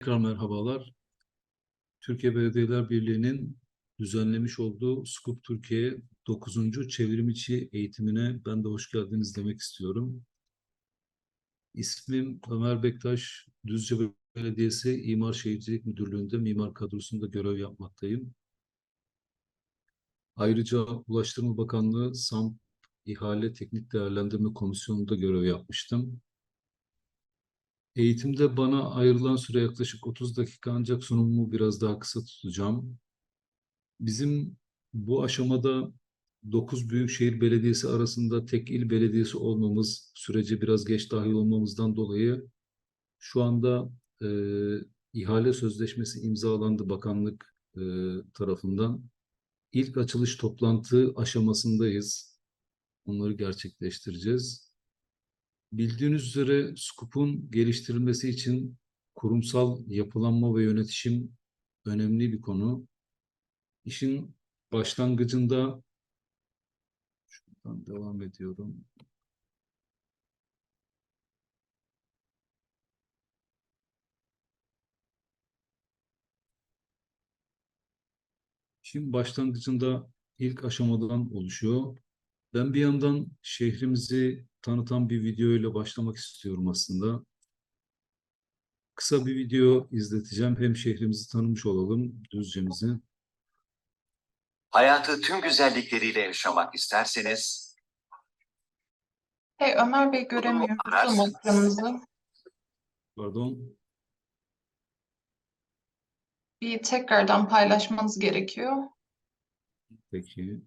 Tekrar merhabalar. Türkiye Belediyeler Birliği'nin düzenlemiş olduğu Scoop Türkiye 9. çevrim içi eğitimine ben de hoş geldiniz demek istiyorum. İsmim Ömer Bektaş, Düzce Belediyesi İmar Şehircilik Müdürlüğü'nde mimar kadrosunda görev yapmaktayım. Ayrıca Ulaştırma Bakanlığı SAMP İhale Teknik Değerlendirme Komisyonu'nda görev yapmıştım. Eğitimde bana ayrılan süre yaklaşık 30 dakika ancak sunumumu biraz daha kısa tutacağım. Bizim bu aşamada 9 büyükşehir belediyesi arasında tek il belediyesi olmamız, sürece biraz geç dahil olmamızdan dolayı şu anda e, ihale sözleşmesi imzalandı bakanlık e, tarafından. İlk açılış toplantı aşamasındayız. Onları gerçekleştireceğiz. Bildiğiniz üzere SKUP'un geliştirilmesi için kurumsal yapılanma ve yönetişim önemli bir konu. İşin başlangıcında şuradan devam ediyorum. İşin başlangıcında ilk aşamadan oluşuyor. Ben bir yandan şehrimizi tanıtan bir video ile başlamak istiyorum aslında. Kısa bir video izleteceğim. Hem şehrimizi tanımış olalım, Düzce'mizi. Hayatı tüm güzellikleriyle yaşamak isterseniz Hey Ömer Bey göremiyoruz ararsınız. ekranınızı. Pardon. Bir tekrardan paylaşmanız gerekiyor. Peki.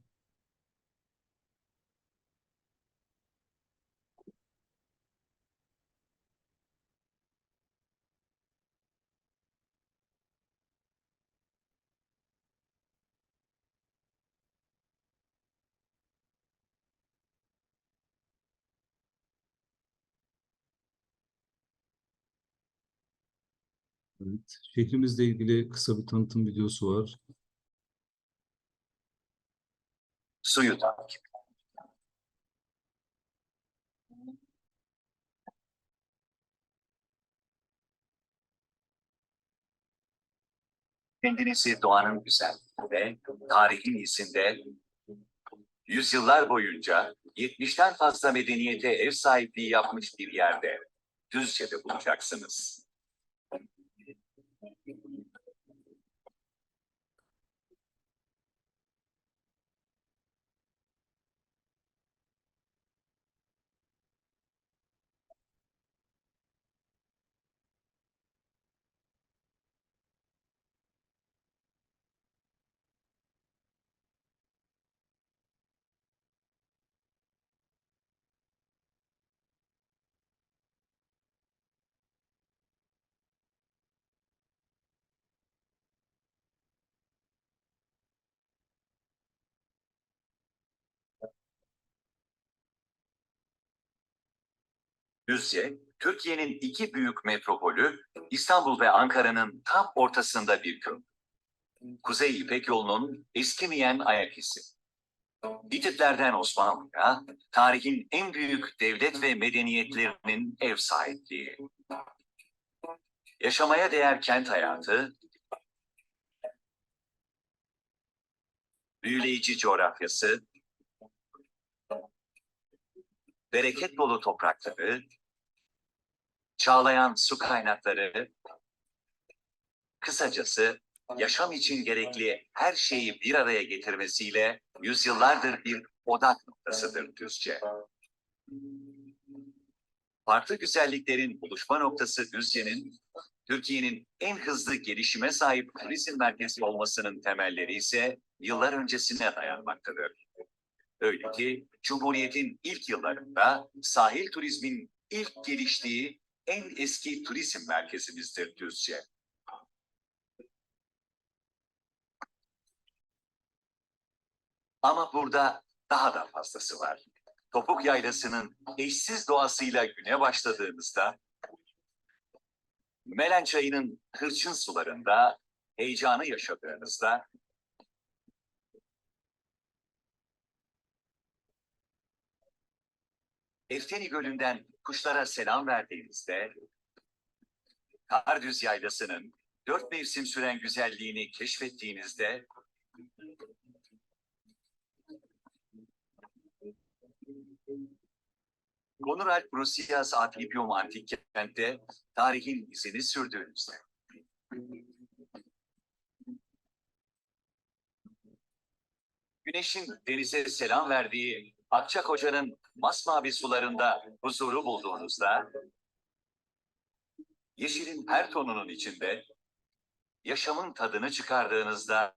Evet. Şehrimizle ilgili kısa bir tanıtım videosu var. suyu takip. Kendinizi doğanın güzel ve tarihin izinde yüzyıllar boyunca 70'ten fazla medeniyete ev sahipliği yapmış bir yerde Düzce'de bulacaksınız. Düzce, Türkiye'nin iki büyük metropolü İstanbul ve Ankara'nın tam ortasında bir köy. Kuzey İpek yolunun eskimeyen ayak izi. Hititlerden Osmanlı'ya, tarihin en büyük devlet ve medeniyetlerinin ev sahipliği. Yaşamaya değer kent hayatı, büyüleyici coğrafyası, bereket dolu toprakları, çağlayan su kaynakları, kısacası yaşam için gerekli her şeyi bir araya getirmesiyle yüzyıllardır bir odak noktasıdır Düzce. Farklı güzelliklerin buluşma noktası Düzce'nin, Türkiye'nin en hızlı gelişime sahip turizm merkezi olmasının temelleri ise yıllar öncesine dayanmaktadır. Öyle ki Cumhuriyet'in ilk yıllarında sahil turizmin ilk geliştiği en eski turizm merkezimizdir Düzce. Ama burada daha da fazlası var. Topuk Yaylası'nın eşsiz doğasıyla güne başladığınızda, Melen Çayı'nın hırçın sularında heyecanı yaşadığınızda, Efteni Gölü'nden kuşlara selam verdiğinizde, Kardüz Yaylası'nın dört mevsim süren güzelliğini keşfettiğinizde Konrad Prusias Adlibium antik kentte tarihin izini sürdüğünüzde. Güneşin denize selam verdiği Akçakoca'nın masmavi sularında huzuru bulduğunuzda, yeşilin her tonunun içinde, yaşamın tadını çıkardığınızda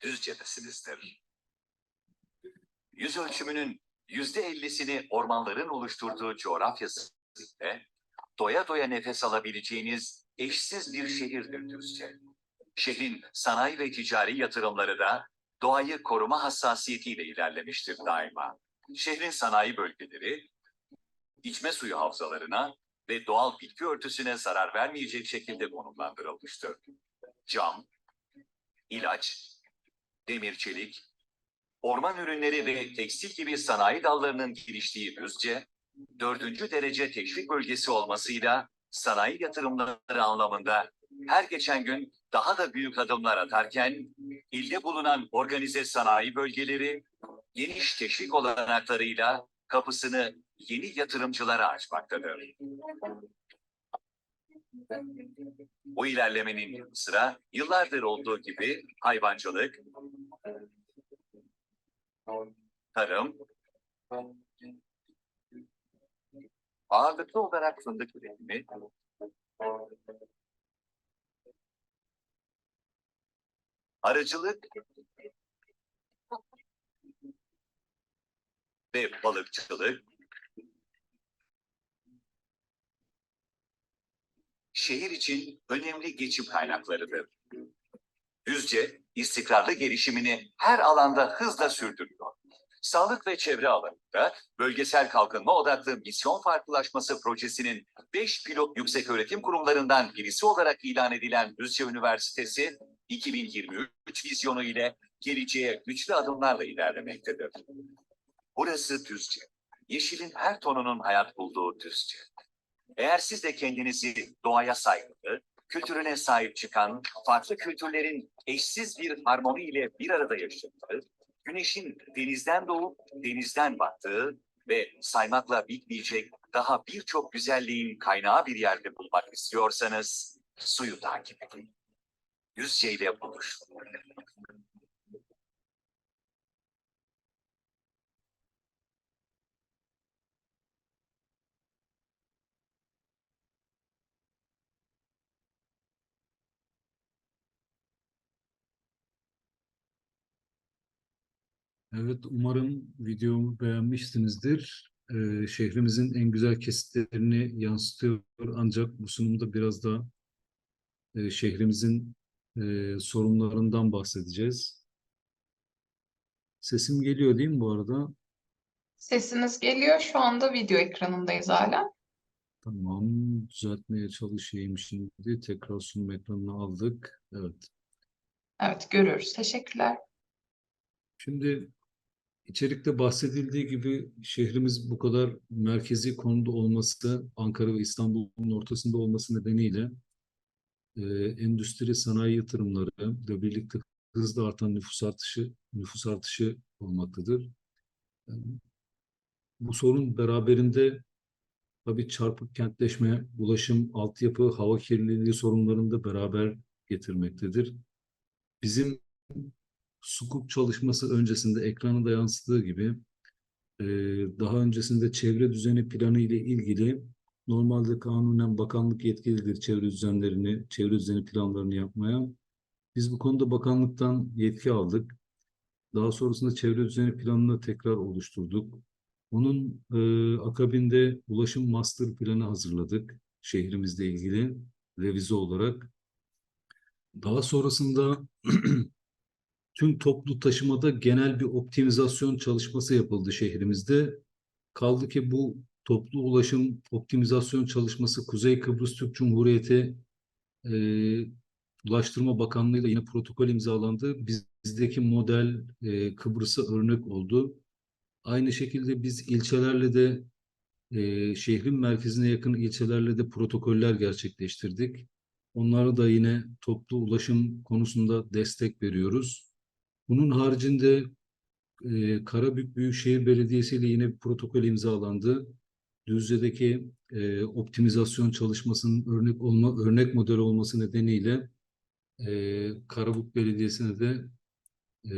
Düzce'desinizdir. Yüz ölçümünün yüzde ellisini ormanların oluşturduğu coğrafyası ile doya doya nefes alabileceğiniz eşsiz bir şehirdir Düzce. Şehrin sanayi ve ticari yatırımları da doğayı koruma hassasiyetiyle ilerlemiştir daima. Şehrin sanayi bölgeleri, içme suyu havzalarına ve doğal bitki örtüsüne zarar vermeyecek şekilde konumlandırılmıştır. Cam, ilaç, demir çelik, orman ürünleri ve tekstil gibi sanayi dallarının geliştiği Düzce, dördüncü derece teşvik bölgesi olmasıyla sanayi yatırımları anlamında her geçen gün daha da büyük adımlar atarken, ilde bulunan organize sanayi bölgeleri geniş teşvik olanaklarıyla kapısını yeni yatırımcılara açmaktadır. Bu ilerlemenin yanı sıra yıllardır olduğu gibi hayvancılık, tarım, ağırlıklı olarak fındık üretimi, arıcılık ve balıkçılık şehir için önemli geçim kaynaklarıdır. Düzce istikrarlı gelişimini her alanda hızla sürdürüyor. Sağlık ve çevre alanında bölgesel kalkınma odaklı misyon farklılaşması projesinin 5 pilot yükseköğretim kurumlarından birisi olarak ilan edilen Düzce Üniversitesi 2023 vizyonu ile geleceğe güçlü adımlarla ilerlemektedir. Burası Düzce. Yeşilin her tonunun hayat bulduğu Düzce. Eğer siz de kendinizi doğaya saygılı, kültürüne sahip çıkan, farklı kültürlerin eşsiz bir harmoni ile bir arada yaşadığı, güneşin denizden doğup denizden battığı ve saymakla bitmeyecek daha birçok güzelliğin kaynağı bir yerde bulmak istiyorsanız suyu takip edin. Yüzce ile buluşun. Evet, umarım videomu beğenmişsinizdir. Ee, şehrimizin en güzel kesitlerini yansıtıyor ancak bu sunumda biraz da e, şehrimizin e, sorunlarından bahsedeceğiz. Sesim geliyor değil mi bu arada? Sesiniz geliyor. Şu anda video ekranındayız hala. Tamam, düzeltmeye çalışayım şimdi. Tekrar sunum ekranına aldık. Evet. Evet, görüyoruz. Teşekkürler. Şimdi içerikte bahsedildiği gibi şehrimiz bu kadar merkezi konumda olması, Ankara ve İstanbul'un ortasında olması nedeniyle e, endüstri sanayi yatırımları ile birlikte hızla artan nüfus artışı nüfus artışı olmaktadır. E, bu sorun beraberinde tabii çarpık kentleşme, ulaşım, altyapı, hava kirliliği sorunlarını da beraber getirmektedir. Bizim sukuk çalışması öncesinde ekrana da yansıttığı gibi e, daha öncesinde çevre düzeni planı ile ilgili normalde kanunen bakanlık yetkilidir çevre düzenlerini, çevre düzeni planlarını yapmaya. Biz bu konuda bakanlıktan yetki aldık. Daha sonrasında çevre düzeni planını tekrar oluşturduk. Onun e, akabinde ulaşım master planı hazırladık şehrimizle ilgili revize olarak. Daha sonrasında tüm toplu taşımada genel bir optimizasyon çalışması yapıldı şehrimizde. Kaldı ki bu toplu ulaşım optimizasyon çalışması Kuzey Kıbrıs Türk Cumhuriyeti e, Ulaştırma Bakanlığı ile yine protokol imzalandı. Bizdeki model e, Kıbrıs'a örnek oldu. Aynı şekilde biz ilçelerle de Ee, şehrin merkezine yakın ilçelerle de protokoller gerçekleştirdik. Onlara da yine toplu ulaşım konusunda destek veriyoruz. Bunun haricinde e, Karabük Büyükşehir Belediyesi ile yine bir protokol imzalandı. Düzce'deki e, optimizasyon çalışmasının örnek olma örnek model olması nedeniyle e, Karabük Belediyesi'ne de e,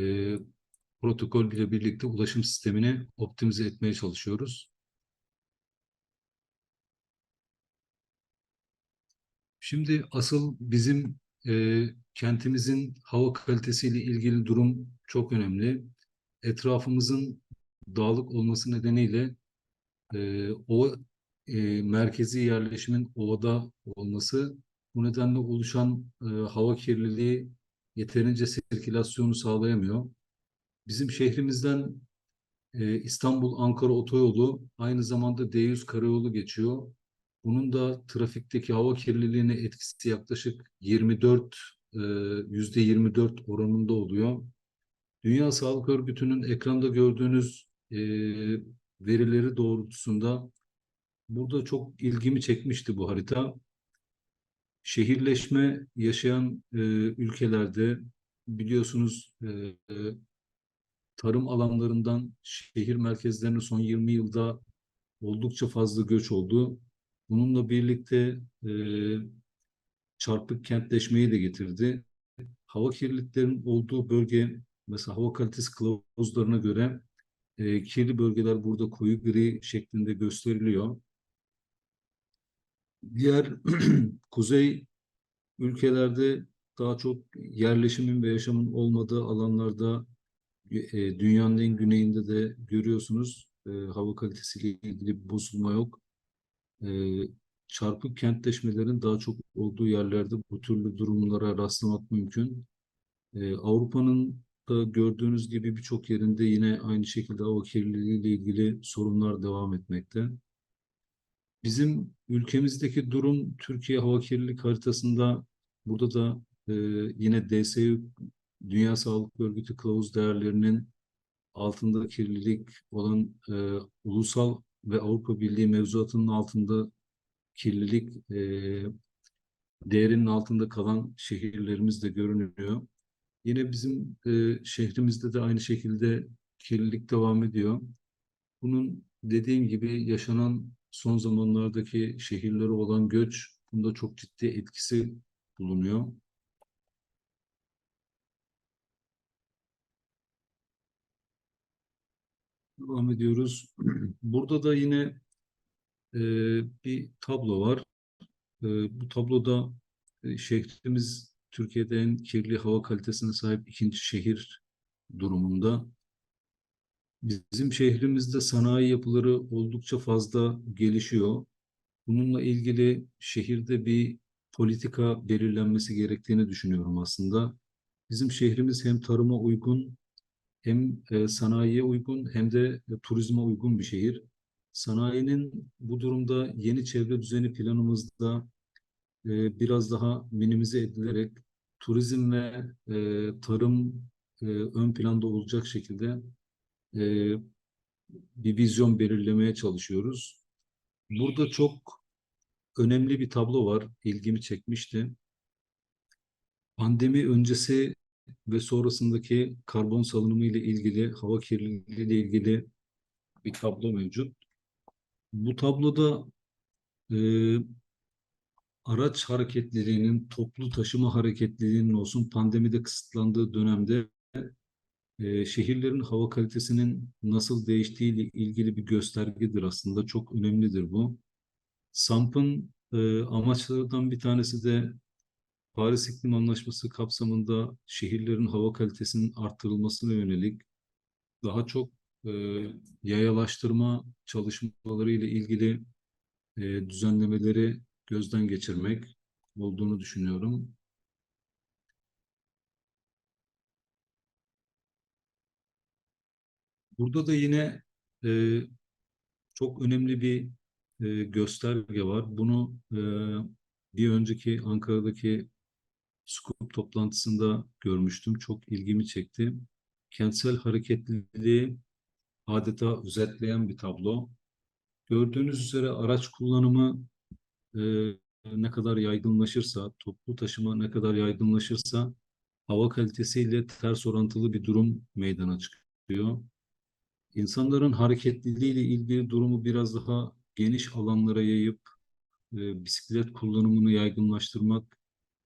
protokol ile birlikte ulaşım sistemini optimize etmeye çalışıyoruz. Şimdi asıl bizim e, kentimizin hava kalitesiyle ilgili durum çok önemli. Etrafımızın dağlık olması nedeniyle e, o e, merkezi yerleşimin ovada olması bu nedenle oluşan e, hava kirliliği yeterince sirkülasyonu sağlayamıyor. Bizim şehrimizden e, İstanbul-Ankara otoyolu aynı zamanda D100 karayolu geçiyor. Bunun da trafikteki hava kirliliğine etkisi yaklaşık 24 e, yüzde 24 oranında oluyor. Dünya Sağlık Örgütü'nün ekranda gördüğünüz e, verileri doğrultusunda burada çok ilgimi çekmişti bu harita. Şehirleşme yaşayan e, ülkelerde biliyorsunuz e, e, tarım alanlarından şehir merkezlerine son 20 yılda oldukça fazla göç oldu. Bununla birlikte e, çarpık kentleşmeyi de getirdi. Hava kirliliklerinin olduğu bölge mesela hava kalitesi kılavuzlarına göre e, kirli bölgeler burada koyu gri şeklinde gösteriliyor. Diğer kuzey ülkelerde daha çok yerleşimin ve yaşamın olmadığı alanlarda e, dünyanın en güneyinde de görüyorsunuz e, hava kalitesiyle ilgili bozulma yok. E, çarpık kentleşmelerin daha çok olduğu yerlerde bu türlü durumlara rastlamak mümkün. E, Avrupa'nın da gördüğünüz gibi birçok yerinde yine aynı şekilde hava kirliliği ilgili sorunlar devam etmekte. Bizim ülkemizdeki durum Türkiye hava kirlilik haritasında burada da e, yine DSÜ Dünya Sağlık Örgütü kılavuz değerlerinin altında kirlilik olan e, ulusal ve Avrupa Birliği mevzuatının altında kirlilik e, değerinin altında kalan şehirlerimiz de görünüyor. Yine bizim e, şehrimizde de aynı şekilde kirlilik devam ediyor. Bunun dediğim gibi yaşanan son zamanlardaki şehirlere olan göç bunda çok ciddi etkisi bulunuyor. Devam ediyoruz. Burada da yine e, bir tablo var. E, bu tabloda e, şehrimiz Türkiye'de en kirli hava kalitesine sahip ikinci şehir durumunda. Bizim şehrimizde sanayi yapıları oldukça fazla gelişiyor. Bununla ilgili şehirde bir politika belirlenmesi gerektiğini düşünüyorum aslında. Bizim şehrimiz hem tarıma uygun hem e, sanayiye uygun hem de e, turizme uygun bir şehir. Sanayinin bu durumda yeni çevre düzeni planımızda e, biraz daha minimize edilerek turizm ve e, tarım e, ön planda olacak şekilde e, bir vizyon belirlemeye çalışıyoruz. Burada çok önemli bir tablo var, ilgimi çekmişti. Pandemi öncesi ve sonrasındaki karbon salınımı ile ilgili, hava kirliliği ile ilgili bir tablo mevcut. Bu tabloda e, araç hareketliliğinin, toplu taşıma hareketliliğinin olsun pandemide kısıtlandığı dönemde e, şehirlerin hava kalitesinin nasıl değiştiği ile ilgili bir göstergedir aslında. Çok önemlidir bu. SAMP'ın e, amaçlarından bir tanesi de Paris İklim Anlaşması kapsamında şehirlerin hava kalitesinin arttırılmasına yönelik daha çok e, yayalaştırma çalışmaları ile ilgili e, düzenlemeleri gözden geçirmek olduğunu düşünüyorum. Burada da yine e, çok önemli bir e, gösterge var. Bunu e, bir önceki Ankara'daki Scoop toplantısında görmüştüm. Çok ilgimi çekti. Kentsel hareketliliği adeta özetleyen bir tablo. Gördüğünüz üzere araç kullanımı e, ne kadar yaygınlaşırsa, toplu taşıma ne kadar yaygınlaşırsa hava kalitesiyle ters orantılı bir durum meydana çıkıyor. İnsanların hareketliliğiyle ilgili durumu biraz daha geniş alanlara yayıp e, bisiklet kullanımını yaygınlaştırmak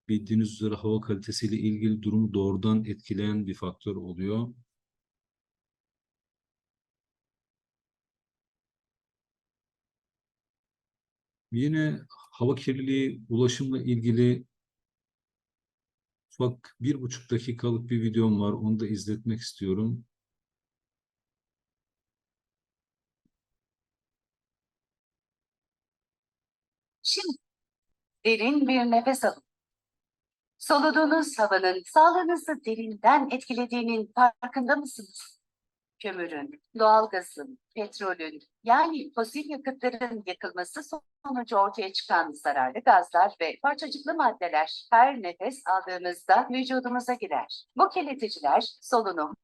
bildiğiniz üzere hava kalitesiyle ilgili durumu doğrudan etkileyen bir faktör oluyor. Yine hava kirliliği, ulaşımla ilgili ufak bir buçuk dakikalık bir videom var. Onu da izletmek istiyorum. Şimdi derin bir nefes alın. Soluduğunuz havanın sağlığınızı derinden etkilediğinin farkında mısınız? Kömürün, doğalgazın, petrolün yani fosil yakıtların yakılması sonucu ortaya çıkan zararlı gazlar ve parçacıklı maddeler her nefes aldığımızda vücudumuza girer. Bu kirleticiler solunum,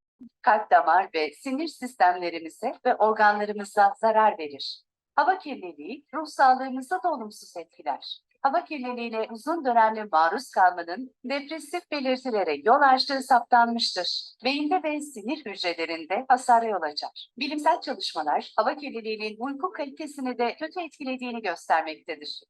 kalp damar ve sinir sistemlerimize ve organlarımıza zarar verir. Hava kirliliği ruh sağlığımızı da olumsuz etkiler. Hava kirliliğine uzun dönemli maruz kalmanın depresif belirtilere yol açtığı saptanmıştır. Beyinde ve sinir hücrelerinde hasara yol açar. Bilimsel çalışmalar hava kirliliğinin uyku kalitesini de kötü etkilediğini göstermektedir.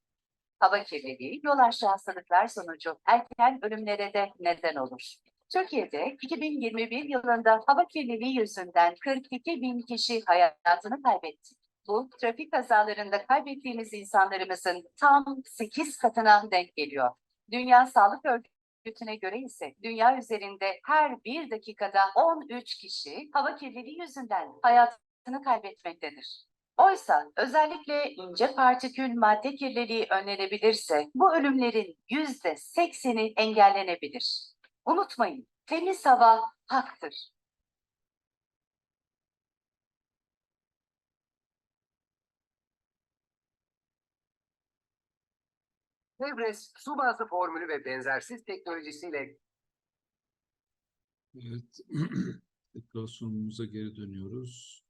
Hava kirliliği yol açtığı hastalıklar sonucu erken ölümlere de neden olur. Türkiye'de 2021 yılında hava kirliliği yüzünden 42 bin kişi hayatını kaybetti. Bu trafik kazalarında kaybettiğimiz insanlarımızın tam 8 katına denk geliyor. Dünya Sağlık Örgütü'ne göre ise dünya üzerinde her bir dakikada 13 kişi hava kirliliği yüzünden hayatını kaybetmektedir. Oysa özellikle ince partikül madde kirliliği önlenebilirse bu ölümlerin %80'i engellenebilir. Unutmayın, temiz hava haktır. Nevres, su bazlı formülü ve benzersiz teknolojisiyle Evet. Tekrar sunumumuza geri dönüyoruz.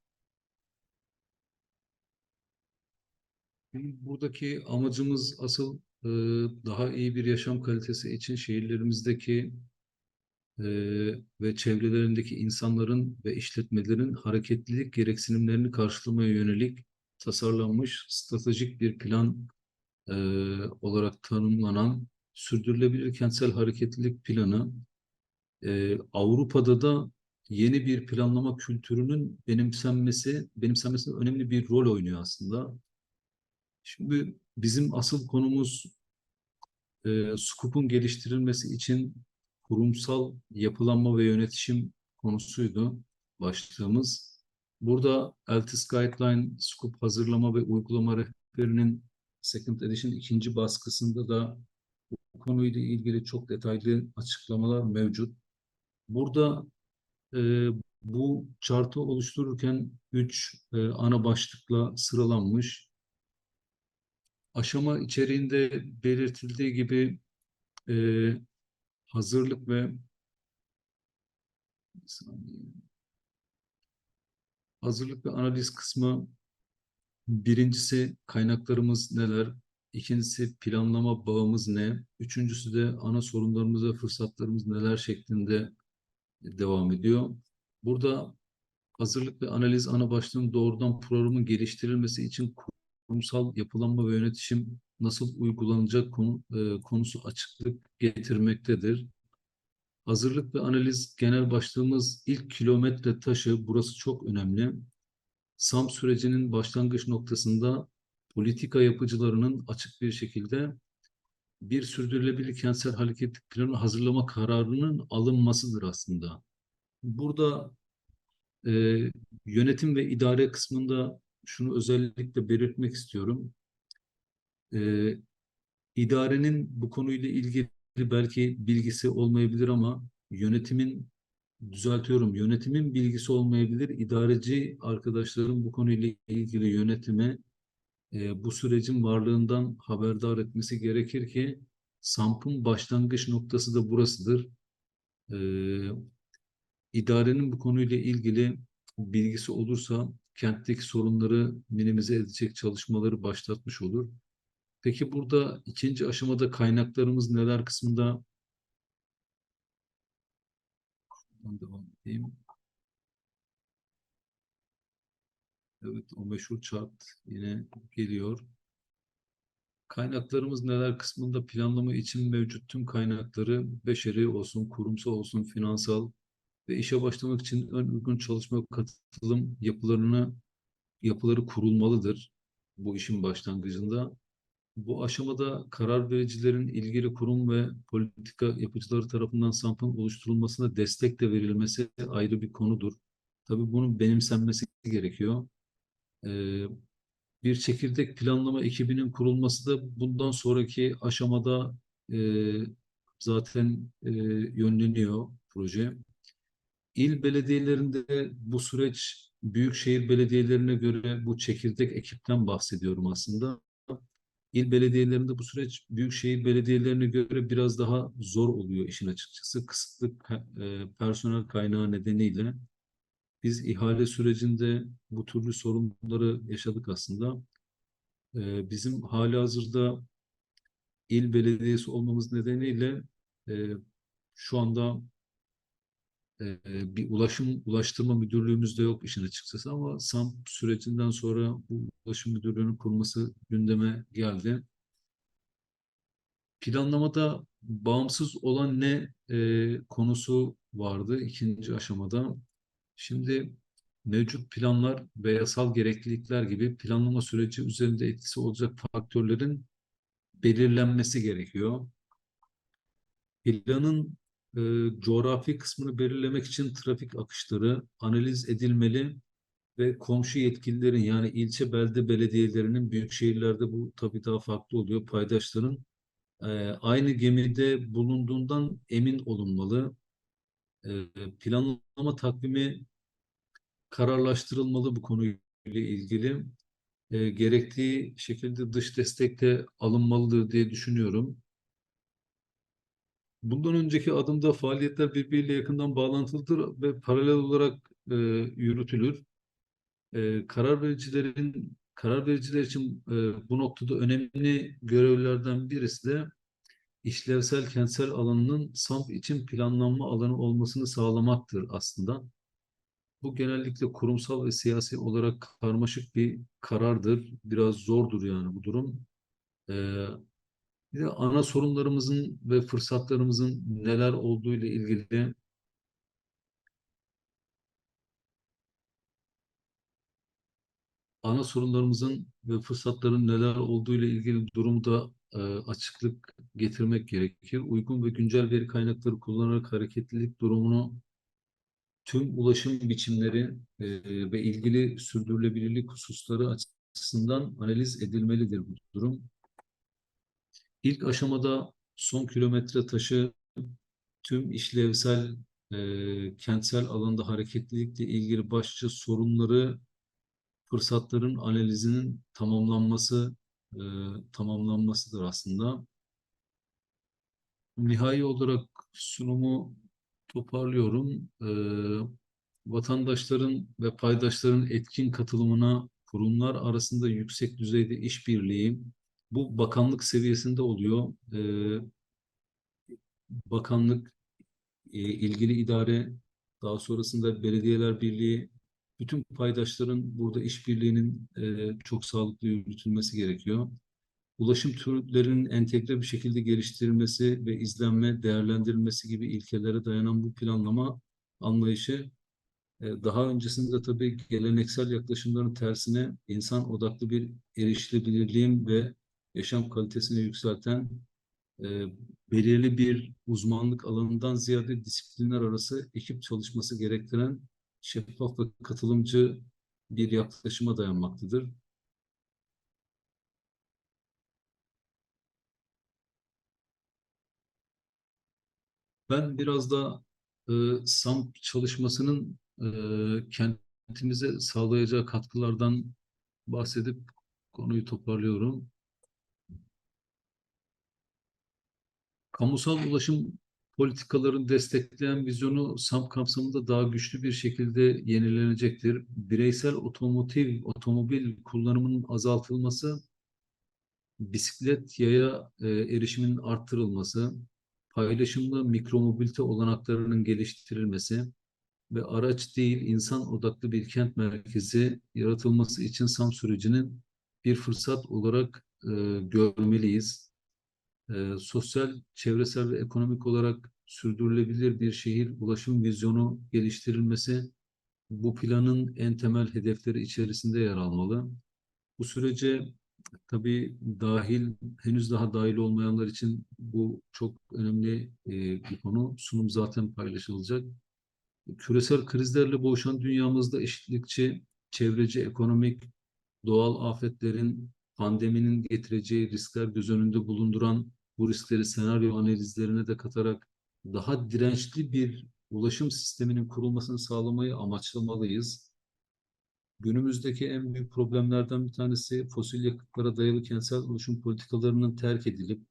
Buradaki amacımız asıl e, daha iyi bir yaşam kalitesi için şehirlerimizdeki e, ve çevrelerindeki insanların ve işletmelerin hareketlilik gereksinimlerini karşılamaya yönelik tasarlanmış stratejik bir plan e, olarak tanımlanan sürdürülebilir kentsel hareketlilik planı e, Avrupa'da da yeni bir planlama kültürünün benimsenmesi, benimsenmesinde önemli bir rol oynuyor aslında. Şimdi bizim asıl konumuz e, SKUP'un geliştirilmesi için kurumsal yapılanma ve yönetişim konusuydu başlığımız. Burada Altis Guideline SKUP hazırlama ve uygulama rehberinin Second Edition ikinci baskısında da bu konuyla ilgili çok detaylı açıklamalar mevcut. Burada e, bu chartı oluştururken üç e, ana başlıkla sıralanmış. Aşama içeriğinde belirtildiği gibi e, hazırlık ve hazırlık ve analiz kısmı birincisi kaynaklarımız neler? İkincisi planlama bağımız ne? Üçüncüsü de ana sorunlarımız ve fırsatlarımız neler şeklinde devam ediyor. Burada hazırlık ve analiz ana başlığının doğrudan programın geliştirilmesi için kurumsal yapılanma ve yönetişim nasıl uygulanacak konu, e, konusu açıklık getirmektedir. Hazırlık ve analiz genel başlığımız ilk kilometre taşı, burası çok önemli. SAM sürecinin başlangıç noktasında politika yapıcılarının açık bir şekilde bir sürdürülebilir kentsel hareketlik planı hazırlama kararının alınmasıdır aslında. Burada e, yönetim ve idare kısmında şunu özellikle belirtmek istiyorum. E, idarenin bu konuyla ilgili belki bilgisi olmayabilir ama yönetimin düzeltiyorum yönetimin bilgisi olmayabilir. İdareci arkadaşların bu konuyla ilgili yönetime e, bu sürecin varlığından haberdar etmesi gerekir ki SAMP'ın başlangıç noktası da burasıdır. E, idarenin bu konuyla ilgili bilgisi olursa kentteki sorunları minimize edecek çalışmaları başlatmış olur. Peki burada ikinci aşamada kaynaklarımız neler kısmında Şuradan devam edeyim. Evet, o meşhur chart yine geliyor. Kaynaklarımız neler kısmında planlama için mevcut tüm kaynakları beşeri olsun, kurumsal olsun, finansal ve işe başlamak için ön uygun çalışma katılım yapılarını yapıları kurulmalıdır bu işin başlangıcında. Bu aşamada karar vericilerin ilgili kurum ve politika yapıcıları tarafından SAMP'ın oluşturulmasına destek de verilmesi ayrı bir konudur. Tabii bunun benimsenmesi gerekiyor. Ee, bir çekirdek planlama ekibinin kurulması da bundan sonraki aşamada e, zaten e, yönleniyor proje. İl belediyelerinde bu süreç büyükşehir belediyelerine göre bu çekirdek ekipten bahsediyorum aslında. İl belediyelerinde bu süreç büyükşehir belediyelerine göre biraz daha zor oluyor işin açıkçası. Kısıtlı e, personel kaynağı nedeniyle biz ihale sürecinde bu türlü sorunları yaşadık aslında. E, bizim halihazırda il belediyesi olmamız nedeniyle e, şu anda bir ulaşım ulaştırma müdürlüğümüz de yok işin açıkçası ama SAMP sürecinden sonra bu ulaşım müdürlüğünün kurulması gündeme geldi. Planlamada bağımsız olan ne e, konusu vardı ikinci aşamada. Şimdi mevcut planlar ve yasal gereklilikler gibi planlama süreci üzerinde etkisi olacak faktörlerin belirlenmesi gerekiyor. Planın e, coğrafi kısmını belirlemek için trafik akışları analiz edilmeli ve komşu yetkililerin yani ilçe belde belediyelerinin büyük şehirlerde bu tabii daha farklı oluyor. Paydaşların e, aynı gemide bulunduğundan emin olunmalı. E, planlama takvimi kararlaştırılmalı bu konuyla ilgili. E, gerektiği şekilde dış destek de alınmalıdır diye düşünüyorum. Bundan önceki adımda faaliyetler birbiriyle yakından bağlantılıdır ve paralel olarak e, yürütülür. E, karar vericilerin karar vericiler için e, bu noktada önemli görevlerden birisi de işlevsel kentsel alanının SAMP için planlanma alanı olmasını sağlamaktır aslında. Bu genellikle kurumsal ve siyasi olarak karmaşık bir karardır. Biraz zordur yani bu durum. Ee, bir de ana sorunlarımızın ve fırsatlarımızın neler olduğu ile ilgili ana sorunlarımızın ve fırsatların neler olduğu ile ilgili durumu da e, açıklık getirmek gerekir. Uygun ve güncel veri kaynakları kullanarak hareketlilik durumunu tüm ulaşım biçimleri e, ve ilgili sürdürülebilirlik hususları açısından analiz edilmelidir bu durum. İlk aşamada son kilometre taşı tüm işlevsel e, kentsel alanda hareketlilikle ilgili başlıca sorunları fırsatların analizinin tamamlanması e, tamamlanmasıdır aslında. Nihai olarak sunumu toparlıyorum. E, vatandaşların ve paydaşların etkin katılımına kurumlar arasında yüksek düzeyde işbirliği bu bakanlık seviyesinde oluyor. E, bakanlık, e, ilgili idare, daha sonrasında belediyeler birliği, bütün paydaşların burada işbirliğinin e, çok sağlıklı yürütülmesi gerekiyor. Ulaşım türlerinin entegre bir şekilde geliştirilmesi ve izlenme, değerlendirilmesi gibi ilkelere dayanan bu planlama anlayışı e, daha öncesinde tabii geleneksel yaklaşımların tersine insan odaklı bir erişilebilirliğin ve yaşam kalitesini yükselten e, belirli bir uzmanlık alanından ziyade disiplinler arası ekip çalışması gerektiren şeffaf ve katılımcı bir yaklaşıma dayanmaktadır. Ben biraz da e, SAMP çalışmasının e, kentimize sağlayacağı katkılardan bahsedip konuyu toparlıyorum. Kamusal ulaşım politikaların destekleyen vizyonu SAM kapsamında daha güçlü bir şekilde yenilenecektir. Bireysel otomotiv, otomobil kullanımının azaltılması, bisiklet yaya e, erişiminin arttırılması, paylaşımlı mikromobilite olanaklarının geliştirilmesi ve araç değil insan odaklı bir kent merkezi yaratılması için SAM sürecinin bir fırsat olarak e, görmeliyiz. E, sosyal, çevresel ve ekonomik olarak sürdürülebilir bir şehir ulaşım vizyonu geliştirilmesi bu planın en temel hedefleri içerisinde yer almalı. Bu sürece tabii dahil, henüz daha dahil olmayanlar için bu çok önemli e, bir konu. Sunum zaten paylaşılacak. Küresel krizlerle boğuşan dünyamızda eşitlikçi, çevreci, ekonomik, doğal afetlerin, pandeminin getireceği riskler göz önünde bulunduran bu riskleri senaryo analizlerine de katarak daha dirençli bir ulaşım sisteminin kurulmasını sağlamayı amaçlamalıyız. Günümüzdeki en büyük problemlerden bir tanesi fosil yakıtlara dayalı kentsel ulaşım politikalarının terk edilip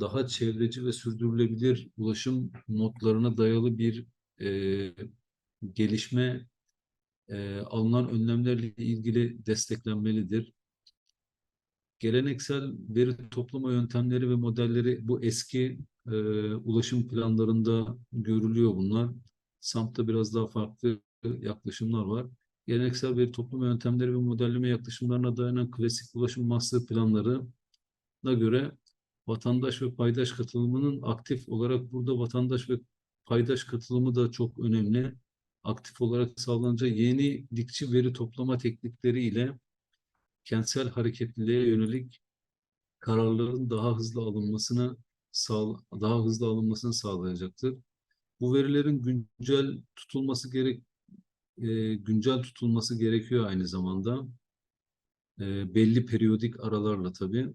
daha çevreci ve sürdürülebilir ulaşım notlarına dayalı bir e, gelişme e, alınan önlemlerle ilgili desteklenmelidir. Geleneksel veri toplama yöntemleri ve modelleri bu eski e, ulaşım planlarında görülüyor bunlar. SAMP'ta biraz daha farklı yaklaşımlar var. Geleneksel veri toplama yöntemleri ve modelleme yaklaşımlarına dayanan klasik ulaşım master planlarına göre vatandaş ve paydaş katılımının aktif olarak burada vatandaş ve paydaş katılımı da çok önemli. Aktif olarak sağlanacak yeni dikçi veri toplama teknikleriyle kentsel hareketliliğe yönelik kararların daha hızlı alınmasını sağ, daha hızlı alınmasını sağlayacaktır. Bu verilerin güncel tutulması gerek e, güncel tutulması gerekiyor aynı zamanda. E, belli periyodik aralarla tabii.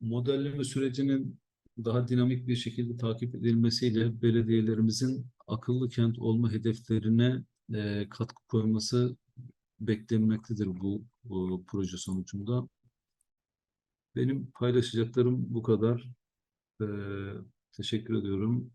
Modelleme sürecinin daha dinamik bir şekilde takip edilmesiyle belediyelerimizin akıllı kent olma hedeflerine e, katkı koyması beklenmektedir bu, bu proje sonucunda. Benim paylaşacaklarım bu kadar. Ee, teşekkür ediyorum.